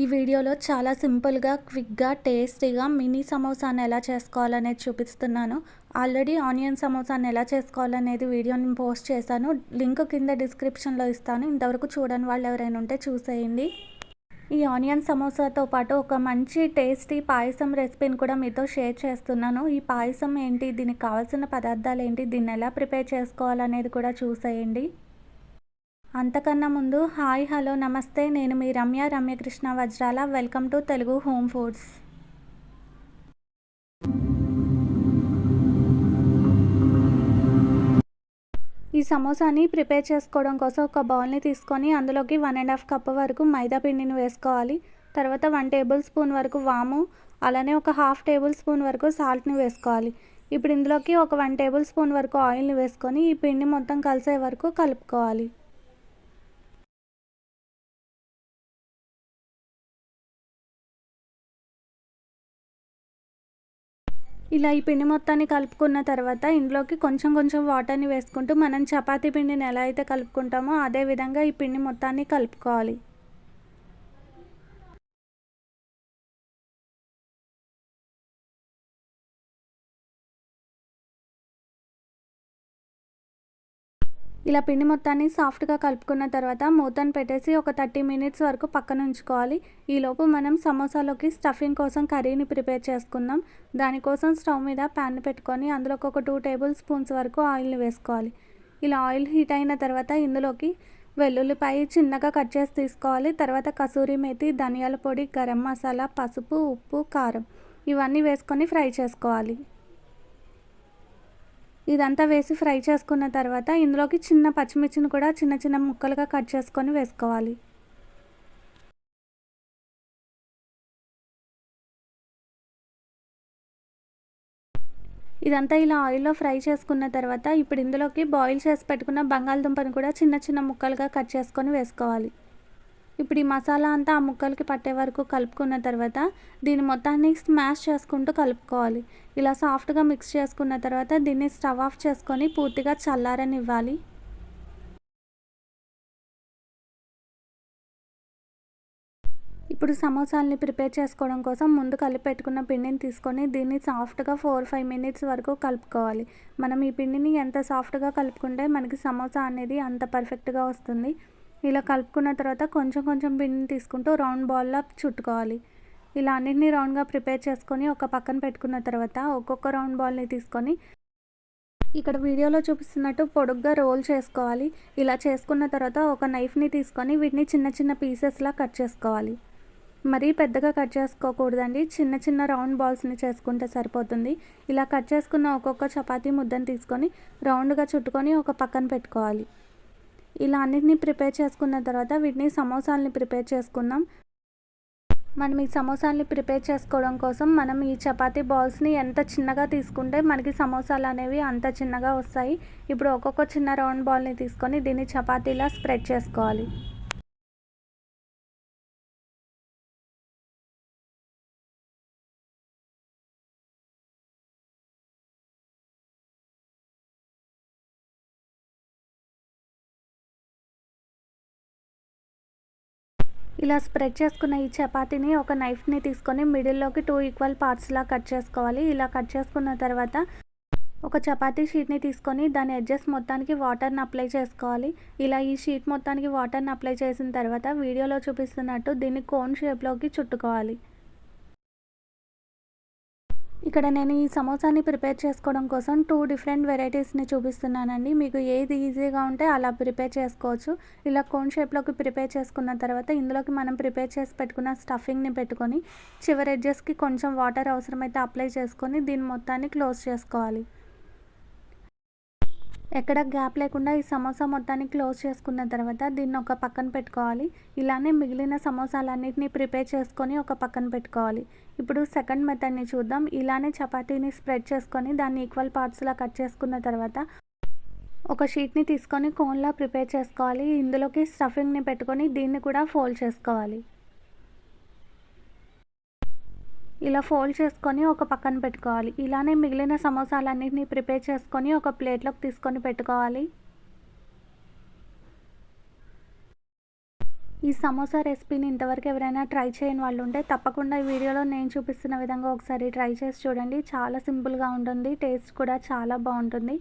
ఈ వీడియోలో చాలా సింపుల్గా క్విక్గా టేస్టీగా మినీ సమోసాను ఎలా చేసుకోవాలనేది చూపిస్తున్నాను. ఆల్రెడీ ఆనియన్ సమోసాను ఎలా చేసుకోవాలనేది వీడియోని పోస్ట్ చేశాను. లింక్ కింద డిస్క్రిప్షన్లో ఇస్తాను. ఇంతవరకు చూడని వాళ్ళు ఎవరైనా ఉంటే చూసేయండి. ఈ ఆనియన్ సమోసాతో పాటు ఒక మంచి టేస్టీ పాయసం రెసిపీని కూడా మీతో షేర్ చేస్తున్నాను. ఈ పాయసం ఏంటి? దీనికి కావాల్సిన పదార్థాలు ఏంటి? దీన్ని ఎలా ప్రిపేర్ చేసుకోవాలనేది కూడా చూసేయండి. అంతకన్నా ముందు హాయ్ హలో నమస్తే. నేను మీ Ramya Ramyakrishna Vajrala. Welcome to Telugu home foods. ఈ సమోసాని ప్రిపేర్ చేసుకోవడం కోసం ఒక బౌల్ని తీసుకొని అందులోకి వన్ అండ్ హాఫ్ కప్ వరకు మైదా పిండిని వేసుకోవాలి. తర్వాత వన్ టేబుల్ స్పూన్ వరకు వాము అలానే ఒక హాఫ్ టేబుల్ స్పూన్ వరకు సాల్ట్ని వేసుకోవాలి. ఇప్పుడు ఇందులోకి ఒక వన్ టేబుల్ స్పూన్ వరకు ఆయిల్ని వేసుకొని ఈ పిండి మొత్తం కలిసే వరకు కలుపుకోవాలి. ఇలా ఈ పిండి మొత్తాన్ని కలుపుకున్న తర్వాత ఇందులోకి కొంచెం కొంచెం వాటర్ని వేసుకుంటూ మనం చపాతీ పిండిని ఎలా అయితే కలుపుకుంటామో అదే విధంగా ఈ పిండి మొత్తాన్ని కలుపుకోవాలి. ఇలా పిండి మొత్తాన్ని సాఫ్ట్గా కలుపుకున్న తర్వాత మూతను పెట్టేసి ఒక థర్టీ మినిట్స్ వరకు పక్కన ఉంచుకోవాలి. ఈలోపు మనం సమోసాలోకి స్టఫింగ్ కోసం కర్రీని ప్రిపేర్ చేసుకుందాం. దానికోసం స్టవ్ మీద ప్యాన్ పెట్టుకొని అందులోకి ఒక టూ టేబుల్ స్పూన్స్ వరకు ఆయిల్ని వేసుకోవాలి. ఇలా ఆయిల్ హీట్ అయిన తర్వాత ఇందులోకి వెల్లుల్లిపాయ చిన్నగా కట్ చేసి తీసుకోవాలి. తర్వాత కసూరి మేతి ధనియాల పొడి గరం మసాలా పసుపు ఉప్పు కారం ఇవన్నీ వేసుకొని ఫ్రై చేసుకోవాలి. ఇదంతా వేసి ఫ్రై చేసుకున్న తర్వాత ఇందులోకి చిన్న పచ్చిమిర్చిని కూడా చిన్న చిన్న ముక్కలుగా కట్ చేసుకొని వేసుకోవాలి. ఇదంతా ఇలా ఆయిల్లో ఫ్రై చేసుకున్న తర్వాత ఇప్పుడు ఇందులోకి బాయిల్ చేసి పెట్టుకున్న బంగాళదుంపని కూడా చిన్న చిన్న ముక్కలుగా కట్ చేసుకొని వేసుకోవాలి. ఇప్పుడు ఈ మసాలా అంతా ఆ ముక్కలకి పట్టే వరకు కలుపుకున్న తర్వాత దీని మొత్తాన్ని స్మాష్ చేసుకుంటూ కలుపుకోవాలి. ఇలా సాఫ్ట్గా మిక్స్ చేసుకున్న తర్వాత దీన్ని స్టవ్ ఆఫ్ చేసుకొని పూర్తిగా చల్లారనివ్వాలి. ఇప్పుడు సమోసాలని ప్రిపేర్ చేసుకోవడం కోసం ముందు కలిపెట్టుకున్న పిండిని తీసుకొని దీన్ని సాఫ్ట్గా ఫోర్ ఫైవ్ మినిట్స్ వరకు కలుపుకోవాలి. మనం ఈ పిండిని ఎంత సాఫ్ట్గా కలుపుకుంటే మనకి సమోసా అనేది అంత పర్ఫెక్ట్గా వస్తుంది. ఇలా కలుపుకున్న తర్వాత కొంచెం కొంచెం పిండిని తీసుకుంటూ రౌండ్ బాల్లా చుట్టుకోవాలి. ఇలా అన్నింటినీ రౌండ్గా ప్రిపేర్ చేసుకొని ఒక పక్కన పెట్టుకున్న తర్వాత ఒక్కొక్క రౌండ్ బాల్ని తీసుకొని ఇక్కడ వీడియోలో చూపిస్తున్నట్టు పొడుగ్గా రోల్ చేసుకోవాలి. ఇలా చేసుకున్న తర్వాత ఒక నైఫ్ని తీసుకొని వీటిని చిన్న చిన్న పీసెస్లా కట్ చేసుకోవాలి. మరీ పెద్దగా కట్ చేసుకోకూడదండి. చిన్న చిన్న రౌండ్ బాల్స్ని చేసుకుంటే సరిపోతుంది. ఇలా కట్ చేసుకున్న ఒక్కొక్క చపాతీ ముద్దను తీసుకొని రౌండ్గా చుట్టుకొని ఒక పక్కన పెట్టుకోవాలి. ఇలా అన్నిటిని ప్రిపేర్ చేసుకున్న తర్వాత వీటిని సమోసాలని ప్రిపేర్ చేసుకుందాం. మనం ఈ సమోసాలని ప్రిపేర్ చేసుకోవడం కోసం మనం ఈ చపాతీ బాల్స్ని ఎంత చిన్నగా తీసుకుంటే మనకి సమోసాలు అనేవి అంత చిన్నగా వస్తాయి. ఇప్పుడు ఒక్కొక్క చిన్న రౌండ్ బాల్ని తీసుకొని దీన్ని చపాతీలా స్ప్రెడ్ చేసుకోవాలి. ఇలా స్ప్రెడ్ చేసుకున్న ఈ చపాతీని ఒక నైఫ్ని తీసుకొని మిడిల్లోకి టూ ఈక్వల్ పార్ట్స్లా కట్ చేసుకోవాలి. ఇలా కట్ చేసుకున్న తర్వాత ఒక చపాతీ షీట్ని తీసుకొని దాని ఎడ్జెస్ మొత్తానికి వాటర్ని అప్లై చేసుకోవాలి. ఇలా ఈ షీట్ మొత్తానికి వాటర్ని అప్లై చేసిన తర్వాత వీడియోలో చూపిస్తున్నట్టు దీన్ని కోన్ షేప్లోకి చుట్టుకోవాలి. ఇక్కడ నేను ఈ సమోసాని ప్రిపేర్ చేసుకోవడం కోసం టూ డిఫరెంట్ వెరైటీస్ని చూపిస్తున్నానండి. మీకు ఏది ఈజీగా ఉంటే అలా ప్రిపేర్ చేసుకోవచ్చు. ఇలా కోన్ షేప్లోకి ప్రిపేర్ చేసుకున్న తర్వాత ఇందులోకి మనం ప్రిపేర్ చేసి పెట్టుకున్న స్టఫింగ్ని పెట్టుకొని చివరి ఎడ్జెస్కి కొంచెం వాటర్ అవసరమైతే అప్లై చేసుకొని దీని మొత్తాన్ని క్లోజ్ చేసుకోవాలి. ఎక్కడ గ్యాప్ లేకుండా ఈ సమోసా మొత్తాన్ని క్లోజ్ చేసుకున్న తర్వాత దీన్ని ఒక పక్కన పెట్టుకోవాలి. ఇలానే మిగిలిన సమోసాలన్నింటినీ ప్రిపేర్ చేసుకొని ఒక పక్కన పెట్టుకోవాలి. ఇప్పుడు సెకండ్ మెథడ్ని చూద్దాం. ఇలానే చపాతీని స్ప్రెడ్ చేసుకొని దాన్ని ఈక్వల్ పార్ట్స్లా కట్ చేసుకున్న తర్వాత ఒక షీట్ని తీసుకొని కోన్లా ప్రిపేర్ చేసుకోవాలి. ఇందులోకి స్టఫింగ్ని పెట్టుకొని దీన్ని కూడా ఫోల్డ్ చేసుకోవాలి. ఇలా ఫోల్డ్ చేసుకొని ఒక పక్కన పెట్టుకోవాలి. ఇలానే మిగిలిన సమోసాలన్నింటినీ ప్రిపేర్ చేసుకొని ఒక ప్లేట్లోకి తీసుకొని పెట్టుకోవాలి. ఈ సమోసా రెసిపీని ఇంతవరకు ఎవరైనా ట్రై చేయని వాళ్ళు ఉంటే తప్పకుండా ఈ వీడియోలో నేను చూపిస్తున్న విధంగా ఒకసారి ట్రై చేసి చూడండి. చాలా సింపుల్గా ఉంటుంది. టేస్ట్ కూడా చాలా బాగుంటుంది.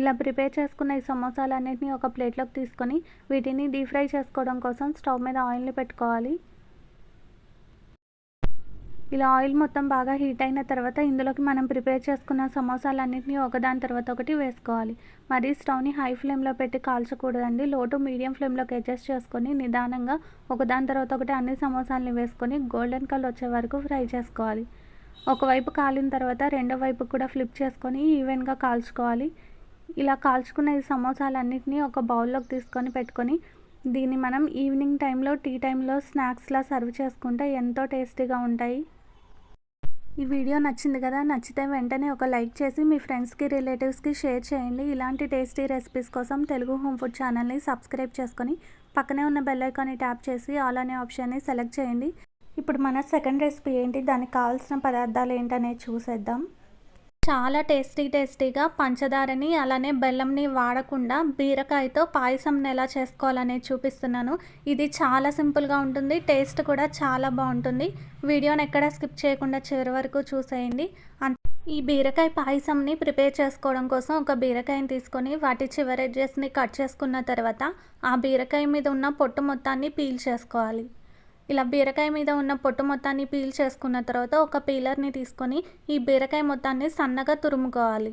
ఇలా ప్రిపేర్ చేసుకున్న ఈ సమోసాలన్నింటినీ ఒక ప్లేట్లోకి తీసుకొని వీటిని డీప్ ఫ్రై చేసుకోవడం కోసం స్టవ్ మీద ఆయిల్ని పెట్టుకోవాలి. ఇలా ఆయిల్ మొత్తం బాగా హీట్ అయిన తర్వాత ఇందులోకి మనం ప్రిపేర్ చేసుకున్న సమోసాలన్నింటినీ ఒకదాని తర్వాత ఒకటి వేసుకోవాలి. మరి స్టవ్ని హై ఫ్లేమ్లో పెట్టి కాల్చకూడదండి. లో టు మీడియం ఫ్లేమ్లోకి అడ్జస్ట్ చేసుకొని నిదానంగా ఒకదాని తర్వాత ఒకటి అన్ని సమోసాలని వేసుకొని గోల్డెన్ కలర్ వచ్చే వరకు ఫ్రై చేసుకోవాలి. ఒకవైపు కాలిన తర్వాత రెండో వైపు కూడా ఫ్లిప్ చేసుకొని ఈవెన్గా కాల్చుకోవాలి. ఇలా కాల్చుకున్న ఈ సమోసాలన్నింటినీ ఒక బౌల్లోకి తీసుకొని పెట్టుకొని దీన్ని మనం ఈవినింగ్ టైంలో టీ టైంలో స్నాక్స్లా సర్వ్ చేసుకుంటే ఎంతో టేస్టీగా ఉంటాయి. ఈ వీడియో నచ్చింది కదా నచ్చితే వెంటనే ఒక లైక్ చేసి మీ ఫ్రెండ్స్కి రిలేటివ్స్కి షేర్ చేయండి. ఇలాంటి టేస్టీ రెసిపీస్ కోసం తెలుగు హోమ్ ఫుడ్ ఛానల్ని సబ్స్క్రైబ్ చేసుకొని పక్కనే ఉన్న బెల్ ఐకాన్ని ట్యాప్ చేసి ఆల్ అనే ఆప్షన్ని సెలెక్ట్ చేయండి. ఇప్పుడు మన సెకండ్ రెసిపీ ఏంటి? దానికి కావాల్సిన పదార్థాలు ఏంటనేది చూసేద్దాం. చాలా టేస్టీ టేస్టీగా పంచదారని అలానే బెల్లంని వాడకుండా బీరకాయతో పాయసంని ఎలా చేసుకోవాలనేది చూపిస్తున్నాను. ఇది చాలా సింపుల్గా ఉంటుంది టేస్ట్ కూడా చాలా బాగుంటుంది. వీడియోని ఎక్కడ స్కిప్ చేయకుండా చివరి వరకు చూసేయండి. ఈ బీరకాయ పాయసంని ప్రిపేర్ చేసుకోవడం కోసం ఒక బీరకాయని తీసుకొని వాటి చివరి ఎడ్జెస్ని కట్ చేసుకున్న తర్వాత ఆ బీరకాయ మీద ఉన్న పొట్టు మొత్తాన్ని పీల్ చేసుకోవాలి. ఇలా బీరకాయ మీద ఉన్న పొట్టు మొత్తాన్ని పీల్ చేసుకున్న తర్వాత ఒక పీలర్ని తీసుకొని ఈ బీరకాయ మొత్తాన్ని సన్నగా తురుముకోవాలి.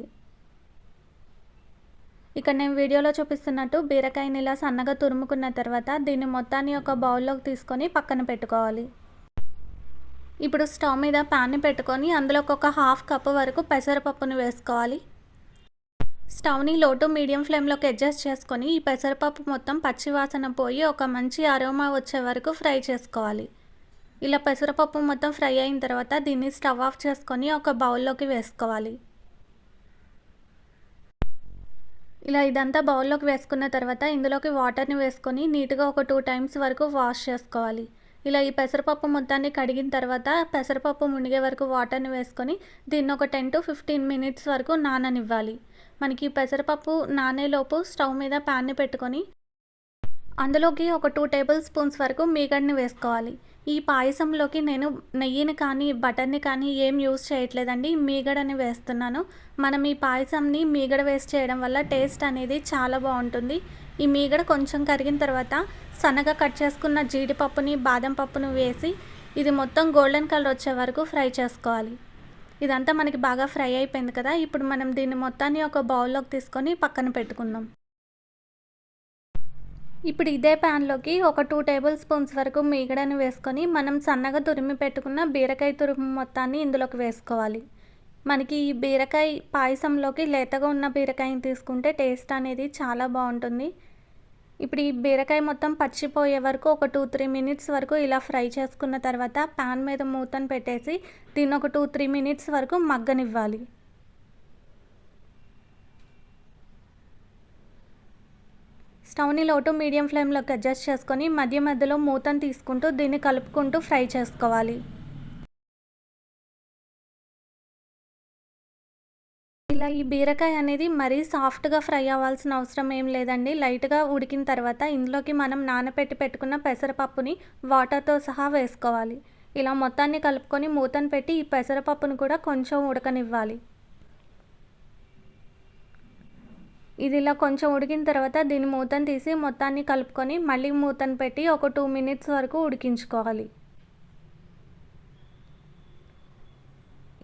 ఇక్కడ నేను వీడియోలో చూపిస్తున్నట్టు బీరకాయని ఇలా సన్నగా తురుముకున్న తర్వాత దీన్ని మొత్తాన్ని ఒక బౌల్లోకి తీసుకొని పక్కన పెట్టుకోవాలి. ఇప్పుడు స్టవ్ మీద ప్యాన్ని పెట్టుకొని అందులోకి ఒక హాఫ్ కప్ వరకు పెసరపప్పును వేసుకోవాలి. స్టవ్ని లోటు మీడియం ఫ్లేమ్లోకి అడ్జస్ట్ చేసుకొని ఈ పెసరపప్పు మొత్తం పచ్చివాసన పోయి ఒక మంచి అరోమా వచ్చే వరకు ఫ్రై చేసుకోవాలి. ఇలా పెసరపప్పు మొత్తం ఫ్రై అయిన తర్వాత దీన్ని స్టవ్ ఆఫ్ చేసుకొని ఒక బౌల్లోకి వేసుకోవాలి. ఇలా ఇదంతా బౌల్లోకి వేసుకున్న తర్వాత ఇందులోకి వాటర్ని వేసుకొని నీట్గా ఒక టూ టైమ్స్ వరకు వాష్ చేసుకోవాలి. ఇలా ఈ పెసరపప్పు మొత్తాన్ని కడిగిన తర్వాత పెసరపప్పు మునిగే వరకు వాటర్ని వేసుకొని దీన్ని ఒక టెన్ టు ఫిఫ్టీన్ మినిట్స్ వరకు నాననివ్వాలి. మనకి పెసరపప్పు నానేలోపు స్టవ్ మీద ప్యాన్ని పెట్టుకొని అందులోకి ఒక టూ టేబుల్ స్పూన్స్ వరకు మీగడ్ని వేసుకోవాలి. ఈ పాయసంలోకి నేను నెయ్యిని కానీ బటర్ని కానీ ఏం యూస్ చేయట్లేదండి. మీగడని వేస్తున్నాను. మనం ఈ పాయసంని మీగడ వేస్ట్ చేయడం వల్ల టేస్ట్ అనేది చాలా బాగుంటుంది. ఈ మీగడ కొంచెం కరిగిన తర్వాత సన్నగా కట్ చేసుకున్న జీడిపప్పుని బాదం పప్పును వేసి ఇది మొత్తం గోల్డెన్ కలర్ వచ్చే వరకు ఫ్రై చేసుకోవాలి. ఇదంతా మనకి బాగా ఫ్రై అయిపోయింది కదా. ఇప్పుడు మనం దీన్ని మొత్తాన్ని ఒక బౌల్లోకి తీసుకొని పక్కన పెట్టుకుందాం. ఇప్పుడు ఇదే ప్యాన్లోకి ఒక టూ టేబుల్ స్పూన్స్ వరకు మీగడని వేసుకొని మనం సన్నగా తురిమి పెట్టుకున్న బీరకాయ తురుము మొత్తాన్ని ఇందులోకి వేసుకోవాలి. మనకి ఈ బీరకాయ పాయసంలోకి లేతగా ఉన్న బీరకాయని తీసుకుంటే టేస్ట్ అనేది చాలా బాగుంటుంది. ఇప్పుడు ఈ బీరకాయ మొత్తం పచ్చిపోయే వరకు ఒక టూ త్రీ మినిట్స్ వరకు ఇలా ఫ్రై చేసుకున్న తర్వాత ప్యాన్ మీద మూతను పెట్టేసి దీన్ని ఒక టూ త్రీ మినిట్స్ వరకు మగ్గనివ్వాలి. స్టవ్ని లోటు మీడియం ఫ్లేమ్లోకి అడ్జస్ట్ చేసుకొని మధ్య మధ్యలో మూతను తీసుకుంటూ దీన్ని కలుపుకుంటూ ఫ్రై చేసుకోవాలి. ఇలా ఈ బీరకాయ అనేది మరీ సాఫ్ట్గా ఫ్రై అవ్వాల్సిన అవసరం ఏం లేదండి. లైట్గా ఉడికిన తర్వాత ఇందులోకి మనం నానపెట్టి పెట్టుకున్న పెసరపప్పుని వాటర్తో సహా వేసుకోవాలి. ఇలా మొత్తాన్ని కలుపుకొని మూతను పెట్టి ఈ పెసరపప్పును కూడా కొంచెం ఉడకనివ్వాలి. ఇది ఇలా కొంచెం ఉడికిన తర్వాత దీని మూతను తీసి మొత్తాన్ని కలుపుకొని మళ్ళీ మూతను పెట్టి ఒక టూ మినిట్స్ వరకు ఉడికించుకోవాలి.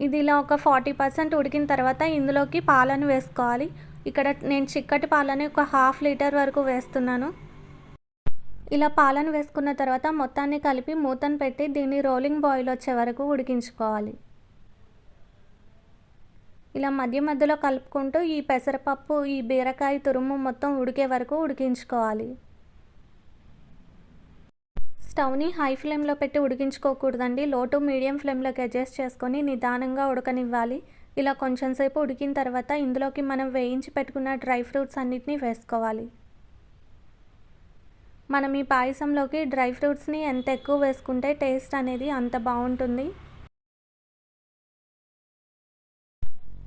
ఇది ఇలా ఒక ఫార్టీ పర్సెంట్ ఉడికిన తర్వాత ఇందులోకి పాలను వేసుకోవాలి. ఇక్కడ నేను చిక్కటి పాలని ఒక హాఫ్ లీటర్ వరకు వేస్తున్నాను. ఇలా పాలను వేసుకున్న తర్వాత మొత్తాన్ని కలిపి మూతను పెట్టి దీన్ని రోలింగ్ బాయిల్ వచ్చే వరకు ఉడికించుకోవాలి. ఇలా మధ్య మధ్యలో కలుపుకుంటూ ఈ పెసరపప్పు ఈ బీరకాయ తురుము మొత్తం ఉడికే వరకు ఉడికించుకోవాలి. స్టవ్ని హై ఫ్లేమ్లో పెట్టి ఉడికించుకోకూడదండి. లో టు మీడియం ఫ్లేమ్లోకి అడ్జస్ట్ చేసుకొని నిదానంగా ఉడకనివ్వాలి. ఇలా కొంచెం సేపు ఉడికిన తర్వాత ఇందులోకి మనం వేయించి పెట్టుకున్న డ్రై ఫ్రూట్స్ అన్నిటినీ వేసుకోవాలి. మనం ఈ పాయసంలోకి డ్రై ఫ్రూట్స్ని ఎంత ఎక్కువ వేసుకుంటే టేస్ట్ అనేది అంత బాగుంటుంది.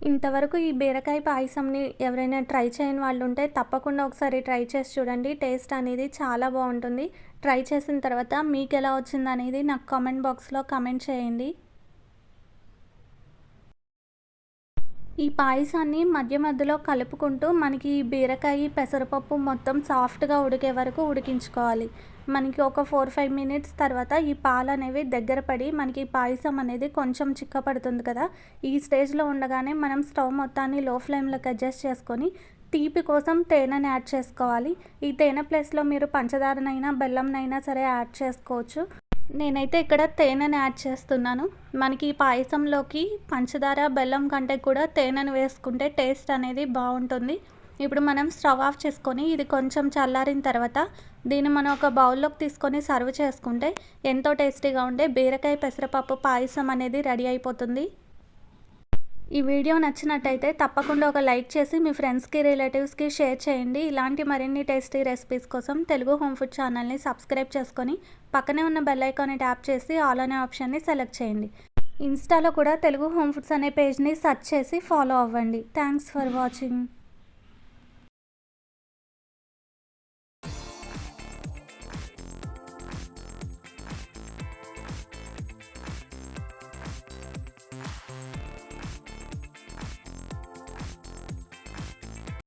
ఇంతవరకు ఈ బీరకాయ పాయసంని ఎవరైనా ట్రై చేయని వాళ్ళు ఉంటే తప్పకుండా ఒకసారి ట్రై చేసి చూడండి. టేస్ట్ అనేది చాలా బాగుంటుంది. ట్రై చేసిన తర్వాత మీకు ఎలా వచ్చింది అనేది నాకు కామెంట్ బాక్స్లో కామెంట్ చేయండి. ఈ పాయసాన్ని మధ్య మధ్యలో కలుపుకుంటూ మనకి ఈ బీరకాయ పెసరపప్పు మొత్తం సాఫ్ట్గా ఉడికే వరకు ఉడికించుకోవాలి. మనకి ఒక ఫోర్ ఫైవ్ మినిట్స్ తర్వాత ఈ పాలు అనేవి దగ్గర పడి మనకి పాయసం అనేది కొంచెం చిక్కపడుతుంది కదా. ఈ స్టేజ్లో ఉండగానే మనం స్టవ్ మొత్తాన్ని లో ఫ్లేమ్లోకి అడ్జస్ట్ చేసుకొని తీపి కోసం తేనెని యాడ్ చేసుకోవాలి. ఈ తేనె ప్లేస్లో మీరు పంచదారనైనా బెల్లంనైనా సరే యాడ్ చేసుకోవచ్చు. నేనైతే ఇక్కడ తేనెని యాడ్ చేస్తున్నాను. మనకి ఈ పాయసంలోకి పంచదార బెల్లం కంటే కూడా తేనెను వేసుకుంటే టేస్ట్ అనేది బాగుంటుంది. ఇప్పుడు మనం స్టవ్ ఆఫ్ చేసుకొని ఇది కొంచెం చల్లారిన తర్వాత దీన్ని మనం ఒక బౌల్లోకి తీసుకొని సర్వ్ చేసుకుంటే ఎంతో టేస్టీగా ఉండే బీరకాయ పెసరపప్పు పాయసం అనేది రెడీ అయిపోతుంది. ఈ వీడియో నచ్చినట్టయితే తప్పకుండా ఒక లైక్ చేసి మీ ఫ్రెండ్స్కి రిలేటివ్స్కి షేర్ చేయండి. ఇలాంటి మరిన్ని టేస్టీ రెసిపీస్ కోసం తెలుగు హోమ్ ఫుడ్ ఛానల్ని సబ్స్క్రైబ్ చేసుకొని పక్కనే ఉన్న బెల్ ఐకాన్ని ట్యాప్ చేసి ఆల్ అనే ఆప్షన్ని సెలెక్ట్ చేయండి. ఇన్స్టాలో కూడా తెలుగు హోమ్ ఫుడ్స్ అనే పేజ్ని సెర్చ్ చేసి ఫాలో అవ్వండి. Thanks for watching.